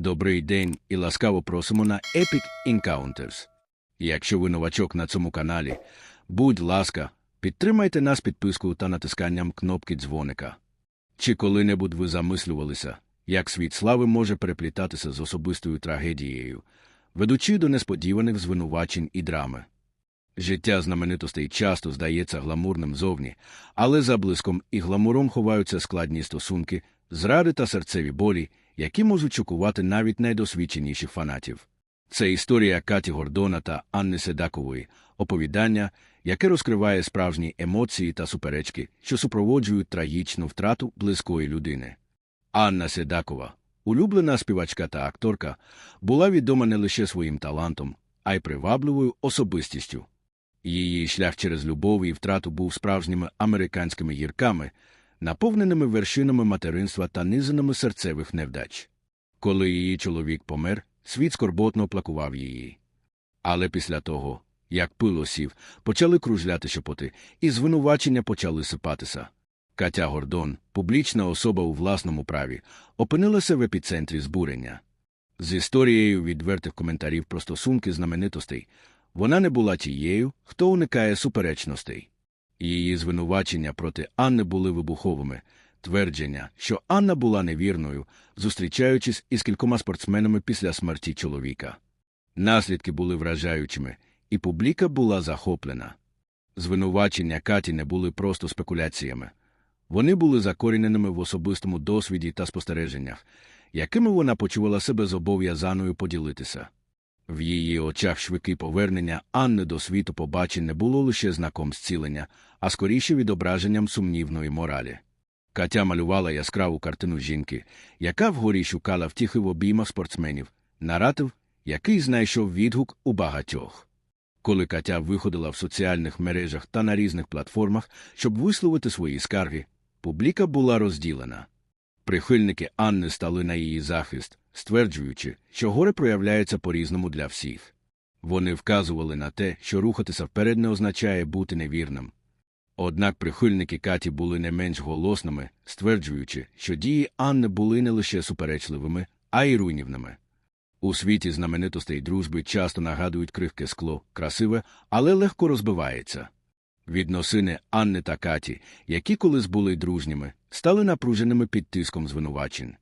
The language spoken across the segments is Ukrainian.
Добрий день і ласкаво просимо на Epic Encounters. Якщо ви новачок на цьому каналі, будь ласка, підтримайте нас підпискою та натисканням кнопки дзвоника. Чи коли-небудь ви замислювалися, як світ слави може переплітатися з особистою трагедією, ведучи до несподіваних звинувачень і драми? Життя знаменитостей часто здається гламурним зовні, але за блиском і гламуром ховаються складні стосунки, зради та серцеві болі, які можуть шокувати навіть найдосвідченіших фанатів. Це історія Каті Гордона та Анни Седакової, оповідання, яке розкриває справжні емоції та суперечки, що супроводжують трагічну втрату близької людини. Анна Седакова, улюблена співачка та акторка, була відома не лише своїм талантом, а й привабливою особистістю. Її шлях через любов і втрату був справжніми американськими гірками, наповненими вершинами материнства та низинами серцевих невдач. Коли її чоловік помер, світ скорботно плакував її. Але після того, як пило сів, почали кружляти шепоти, і звинувачення почали сипатися. Катя Гордон, публічна особа у власному праві, опинилася в епіцентрі збурення. З історією відвертих коментарів про стосунки знаменитостей вона не була тією, хто уникає суперечностей. Її звинувачення проти Анни були вибуховими, твердження, що Анна була невірною, зустрічаючись із кількома спортсменами після смерті чоловіка. Наслідки були вражаючими, і публіка була захоплена. Звинувачення Каті не були просто спекуляціями. Вони були закоріненими в особистому досвіді та спостереженнях, якими вона почувала себе зобов'язаною поділитися. В її очах швидкі повернення Анни до світу побачень не було лише знаком зцілення, а скоріше відображенням сумнівної моралі. Катя малювала яскраву картину жінки, яка вгорі шукала втіхи в обіймах спортсменів, наратив, який знайшов відгук у багатьох. Коли Катя виходила в соціальних мережах та на різних платформах, щоб висловити свої скарги, публіка була розділена. Прихильники Анни стали на її захист, стверджуючи, що горе проявляється по-різному для всіх. Вони вказували на те, що рухатися вперед не означає бути невірним. Однак прихильники Каті були не менш голосними, стверджуючи, що дії Анни були не лише суперечливими, а й руйнівними. У світі знаменитостей дружби часто нагадують крихке скло, красиве, але легко розбивається. Відносини Анни та Каті, які колись були дружніми, стали напруженими під тиском звинувачень.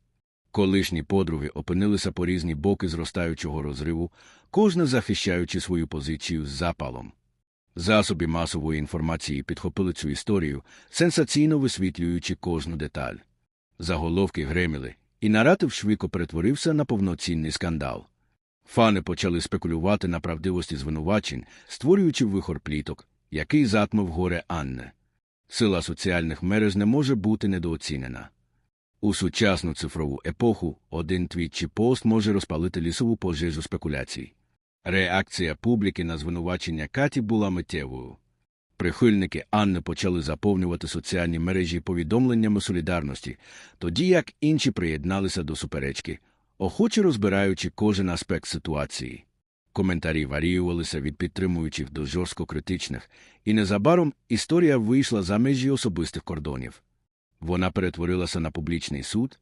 Колишні подруги опинилися по різні боки зростаючого розриву, кожна захищаючи свою позицію з запалом. Засоби масової інформації підхопили цю історію, сенсаційно висвітлюючи кожну деталь. Заголовки греміли, і наратив швидко перетворився на повноцінний скандал. Фани почали спекулювати на правдивості звинувачень, створюючи вихор пліток, який затмив горе Анне. Сила соціальних мереж не може бути недооцінена. У сучасну цифрову епоху один твіт чи пост може розпалити лісову пожежу спекуляцій. Реакція публіки на звинувачення Каті була миттєвою. Прихильники Анни почали заповнювати соціальні мережі повідомленнями солідарності, тоді як інші приєдналися до суперечки, охоче розбираючи кожен аспект ситуації. Коментарі варіювалися від підтримуючих до жорстко критичних, і незабаром історія вийшла за межі особистих кордонів. Вона перетворилася на публічний суд,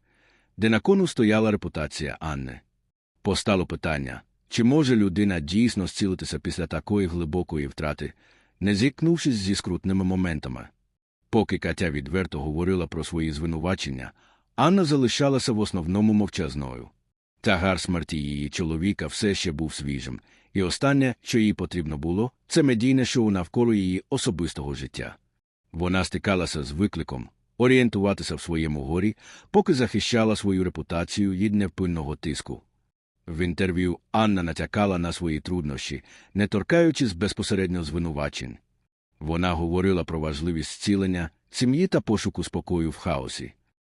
де на кону стояла репутація Анни. Постало питання, чи може людина дійсно зцілитися після такої глибокої втрати, не зіткнувшись зі скрутними моментами. Поки Катя відверто говорила про свої звинувачення, Анна залишалася в основному мовчазною. Тягар смерті її чоловіка все ще був свіжим, і останнє, що їй потрібно було, це медійне шоу навколо її особистого життя. Вона стикалася з викликом орієнтуватися в своєму горі, поки захищала свою репутацію від невпинного тиску. В інтерв'ю Анна натякала на свої труднощі, не торкаючись безпосередньо звинувачень. Вона говорила про важливість зцілення, сім'ї та пошуку спокою в хаосі.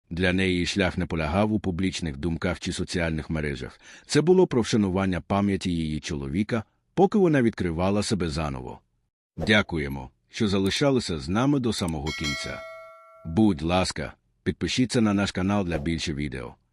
Для неї шлях не полягав у публічних думках чи соціальних мережах. Це було про вшанування пам'яті її чоловіка, поки вона відкривала себе заново. Дякуємо, що залишалися з нами до самого кінця. Будь ласка, підпишіться на наш канал для більше відео.